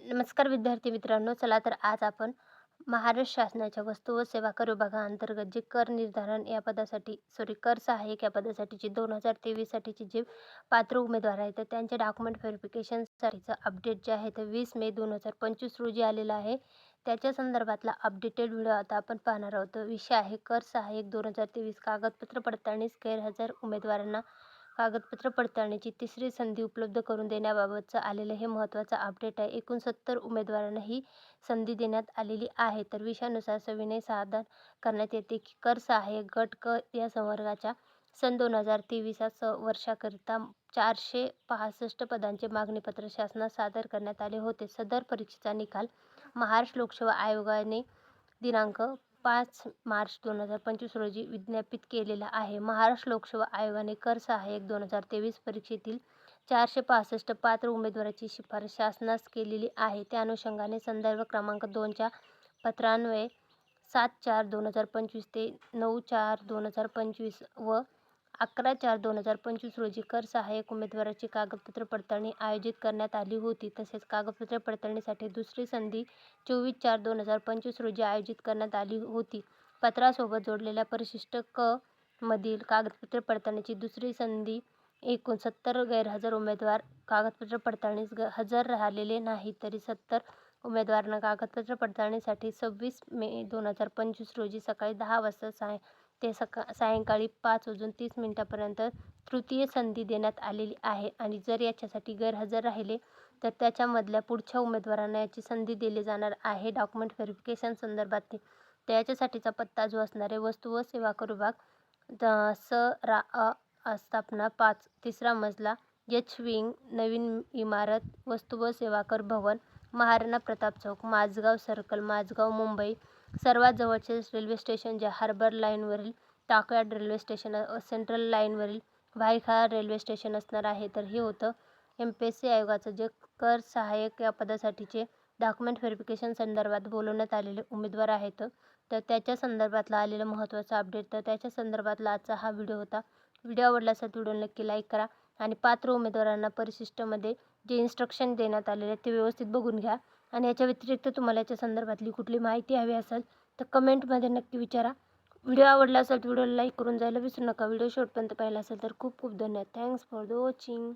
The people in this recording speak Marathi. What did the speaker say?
नमस्कार विद्यार्थी मित्रांनो चला तर आज आपण महाराष्ट्र शासनाच्या वस्तू व सेवा कर विभागाअंतर्गत जे कर निर्धारण या पदासाठी सॉरी कर सहाय्यक या पदासाठीचे दोन हजार तेवीससाठीचे जे पात्र उमेदवार आहेत तर त्यांचे डॉक्युमेंट व्हेरिफिकेशनसाठीचं अपडेट जे आहे ते वीस मे दोन हजार पंचवीस रोजी आलेलं आहे. त्याच्या संदर्भातला अपडेटेड व्हिडिओ आता आपण पाहणार आहोत. विषय आहे कर सहाय्यक दोन हजार तेवीस कागदपत्र पडताळणीस गैरहजर उमेदवारांना कागदपत्र पडताळणीची तिसरी संधी उपलब्ध करून देण्याबाबतचं आलेलं हे महत्त्वाचं अपडेट आहे. एकूण सत्तर उमेदवारांना ही संधी देण्यात आलेली आहे. तर विषयानुसार सविनय सादर करण्यात येते की कर सहाय्यक गट क या संवर्गाच्या सन दोन हजार तेवीस या स वर्षाकरिता चारशे पासष्ट पदांचे मागणीपत्र शासनास सादर करण्यात आले होते. सदर परीक्षेचा निकाल महाराष्ट्र लोकसेवा आयोगाने दिनांक पाच मार्च दोन हजार पंचवीस रोजी विज्ञापित केलेला आहे. महाराष्ट्र लोकसेवा आयोगाने कर सहाय्यक दोन हजार तेवीस परीक्षेतील चारशे पासष्ट पात्र उमेदवाराची शिफारस शासनास केलेली आहे. त्या अनुषंगाने संदर्भ क्रमांक दोनच्या पत्रान्वये सात चार दोन हजार पंचवीस ते नऊ चार दोन हजार पंचवीस व अकरा चार दोन हजार पंचवीस रोजी कर सहाय्यक उमेदवाराची कागदपत्र पडताळणी आयोजित करण्यात आली होती. तसेच कागदपत्र पडताळणीसाठी दुसरी संधी चोवीस चार दोन हजार पंचवीस रोजी आयोजित करण्यात आली होती. पत्रासोबत जोडलेल्या परिशिष्ट क मधील कागदपत्र पडताळणीची दुसरी संधी एकूण सत्तर गैरहजर उमेदवार कागदपत्र पडताळणीस ग हजर राहिलेले नाही तरी सत्तर उमेदवारांना कागदपत्र पडताळणीसाठी सव्वीस मे दोन हजार पंचवीस रोजी सकाळी दहा वाजता साय ते सका सायंकाळी पाच वाजून तीस मिनिटापर्यंत तृतीय संधी देण्यात आलेली आहे. आणि जर याच्यासाठी गैरहजर राहिले तर त्याच्यामधल्या पुढच्या उमेदवारांना याची संधी दिली जाणार आहे. डॉक्युमेंट व्हेरिफिकेशन संदर्भात तर याच्यासाठीचा पत्ता जो असणारे वस्तू व सेवा कर विभाग स रा अ आस्थापना पाच तिसरा मजला एच विंग नवीन इमारत वस्तू व सेवा कर भवन महाराणा प्रताप चौक माझगाव सर्कल माझगाव मुंबई सर्वात जवळचे रेल्वे स्टेशन जे हार्बर लाईनवरील टाकयार्ड रेल्वे स्टेशन सेंट्रल लाईनवरील भायखळा रेल्वे स्टेशन असणार आहे. तर हे होतं एम पी एस सी आयोगाचं जे कर सहाय्यक या पदासाठीचे डॉक्युमेंट व्हेरिफिकेशन संदर्भात बोलवण्यात आलेले उमेदवार आहेत. तर त्याच्या संदर्भातला आलेलं महत्त्वाचं अपडेट तर त्याच्या संदर्भातला आजचा हा व्हिडिओ होता. व्हिडिओ आवडला असेल व्हिडिओ नक्की लाईक करा आणि पात्र उमेदवारांना परिशिष्टमध्ये जे इन्स्ट्रक्शन देण्यात आलेले आहेत ते व्यवस्थित बघून घ्या. आणि याच्या व्यतिरिक्त तुम्हाला याच्या संदर्भातली कुठली माहिती हवी असेल तर कमेंटमध्ये नक्की विचारा. व्हिडिओ आवडला असेल तर व्हिडिओला लाईक करून जायला विसरू नका. व्हिडिओ शेवटपर्यंत पाहिला असेल तर खूप खूप धन्यवाद. Thanks for the watching